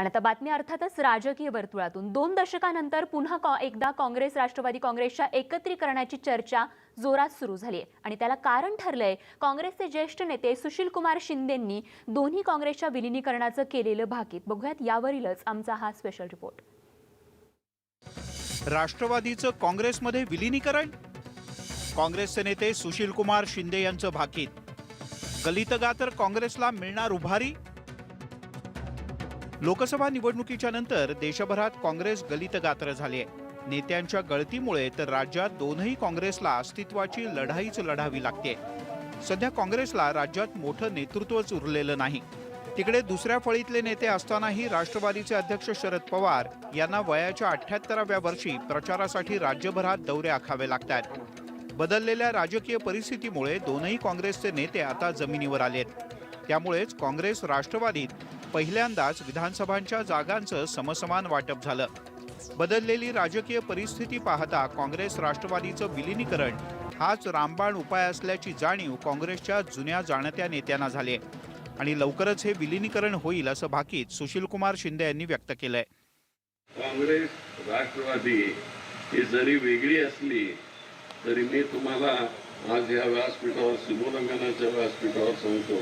आणि आता बातमी अर्थातच राजकीय वर्तुळातून. दोन दशकानंतर पुन्हा कॉ- एकदा काँग्रेस राष्ट्रवादी काँग्रेसच्या एकत्रीकरणाची चर्चा जोरात सुरू झाली आहे आणि त्याला कारण ठरलंय काँग्रेसचे ज्येष्ठ नेते सुशील कुमार शिंदेंनी दोन्ही काँग्रेसच्या विलिनीकरणाचं केलेलं भाकीत. बघूयात यावरीलच आमचा हा स्पेशल रिपोर्ट राष्ट्रवादीचं काँग्रेसमध्ये विलिनीकरण? काँग्रेसचे नेते सुशील कुमार शिंदे यांचं भाकीत. गलितगातर काँग्रेसला मिळणार उभारी? लोकसभा निवडणुकीच्या नंतर देशभरात काँग्रेस गलितगात्र झाली आहे नेत्यांच्या गळतीमुळे तर राज्यात दोनही काँग्रेसला अस्तित्वाची लढाईच लढावी लागते सध्या काँग्रेसला राज्यात मोठं नेतृत्वच उरलेलं नाही. तिकडे दुसऱ्या फळीतले नेते असतानाही राष्ट्रवादीचे अध्यक्ष शरद पवार यांना वयाच्या अठ्याहत्तराव्या वर्षी प्रचारासाठी राज्यभरात दौरे आखावे लागतात बदललेल्या राजकीय परिस्थितीमुळे दोनही काँग्रेसचे नेते आता जमिनीवर आलेत. त्यामुळेच काँग्रेस राष्ट्रवादीत पहिल्यांदाच विधानसभांच्या जागांचं समसमान वाटप झालं. बदललेली राजकीय परिस्थिती पाहता काँग्रेस राष्ट्रवादीचं विलिनीकरण हाच रामबाण उपाय असल्याची जाणीव काँग्रेसच्या जुन्या जाणत्या नेत्यांना झाली आहे आणि लवकरच हे विलिनीकरण होईल असं भाकीत सुशीलकुमार शिंदे यांनी व्यक्त केलंय. काँग्रेस राष्ट्रवादी ही जरी वेगळी असली तरी मी तुम्हाला आज या व्यासपीठावर सिमोल्लंघनाच्या व्यासपीठावर सांगतो.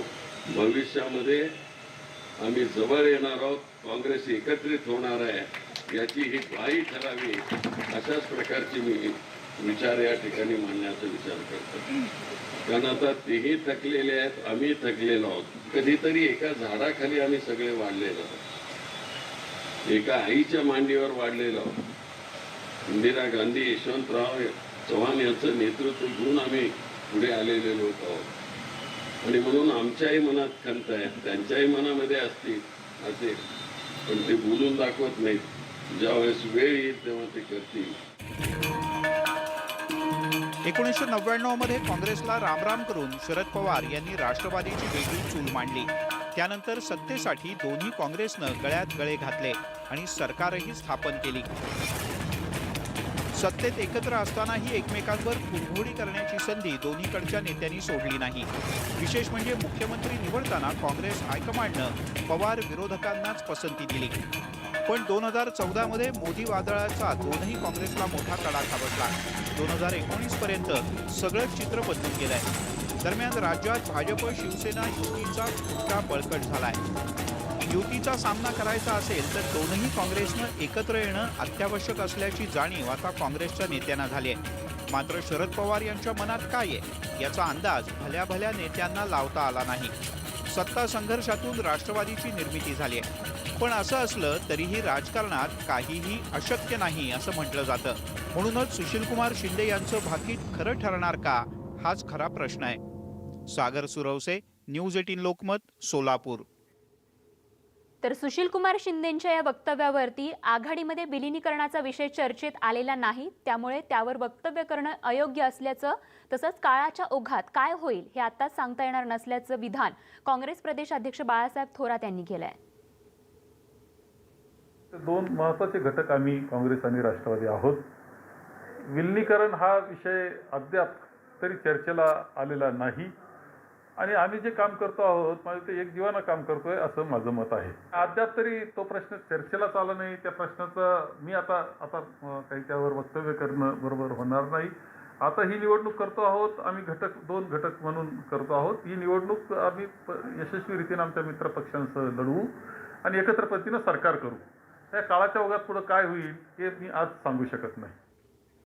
भविष्यामध्ये आम्ही जवळ येणार आहोत काँग्रेस एकत्रित होणार आहे याची ही ग्वाही ठरावी अशाच प्रकारची मी विचार या ठिकाणी मांडण्याचा विचार करतो. कारण आता तेही थकलेले आहेत आम्ही थकलेलो आहोत. कधीतरी एका झाडाखाली आम्ही सगळे वाढलेलो आहोत. एका आईच्या मांडीवर वाढलेलो आहोत. इंदिरा गांधी यशवंतराव चव्हाण यांचं नेतृत्व घेऊन आम्ही पुढे आलेले लोक आहोत. आणि म्हणून आमच्याही मनात खंत आहे. त्यांच्याही मनामध्ये असतील असे पण ते बोलून दाखवत नाहीत. ज्यावेळेस वेळ येईल तेव्हा ते करतील. एकोणीसशे नव्याण्णवमध्ये काँग्रेसला रामराम करून शरद पवार यांनी राष्ट्रवादीची वेगळी चूल मांडली. त्यानंतर सत्तेसाठी दोन्ही काँग्रेसनं गळ्यात गळे घातले आणि सरकारही स्थापन केली. सत्तेत एकत्र असतानाही एकमेकांवर कुरघोडी करण्याची संधी दोन्हीकडच्या नेत्यांनी सोडली नाही. विशेष म्हणजे मुख्यमंत्री निवडताना काँग्रेस हायकमांडनं पवार विरोधकांनाच पसंती दिली. पण दोन हजार चौदामध्ये मोदी वादळाचा दोनही काँग्रेसला मोठा तडाखा बसला. दोन हजार एकोणीसपर्यंत सगळंच चित्र बदलून आहे दरम्यान राज्यात भाजप शिवसेना युतीचा फुटका बळकट झालाय. युतीचा सामना करायचा असेल तर दोनही काँग्रेसनं एकत्र येणं अत्यावश्यक असल्याची जाणीव आता काँग्रेसच्या नेत्यांना झाली आहे. मात्र शरद पवार यांच्या मनात काय आहे? याचा अंदाज भल्या भल्या नेत्यांना लावता आला नाही. सत्ता संघर्षातून राष्ट्रवादीची निर्मिती झाली आहे. पण असं असलं तरीही राजकारणात काहीही अशक्य नाही असं म्हटलं जातं. म्हणूनच सुशीलकुमार शिंदे यांचं भाकीत खरं ठरणार का? हाच खरा प्रश्न आहे. Sagar Suravase news eighteen Lokmat Solapur. तर सुशील कुमार शिंदेंच्या या वक्तव्यावरती आघाडीमध्ये विलिनीकरणाचा विषय चर्चेत आलेला नाही त्यामुळे त्यावर वक्तव्य करणं अयोग्य असल्याचं तसंच काळाच्या ओघात काय होईल हे आताच सांगता येणार नसल्याचं विधान काँग्रेस प्रदेशाध्यक्ष बाळासाहेब थोरात यांनी केलं आहे तर दोन महत्त्वाचे घटक आम्ही काँग्रेस आणि राष्ट्रवादी आहोत. विलिनीकरण हा विषय अद्याप तरी चर्चेला आलेला नाही. आणि आम्ही जे काम करतो आहोत म्हणजे ते एक जीवानं काम करतोय असं माझं मत आहे. अद्याप तरी तो प्रश्न चर्चेलाच आला नाही. त्या प्रश्नाचं मी आता आता काही त्यावर वक्तव्य करणं बरोबर होणार नाही. आता ही निवडणूक करतो आहोत आम्ही घटक दोन घटक म्हणून करतो आहोत. ही निवडणूक आम्ही प- यशस्वीरीतीने आमच्या मित्र पक्षांसह लढवू आणि एकत्र पद्धतीनं सरकार करू. त्या काळाच्या ओघात पुढं काय होईल हे मी आज सांगू शकत नाही.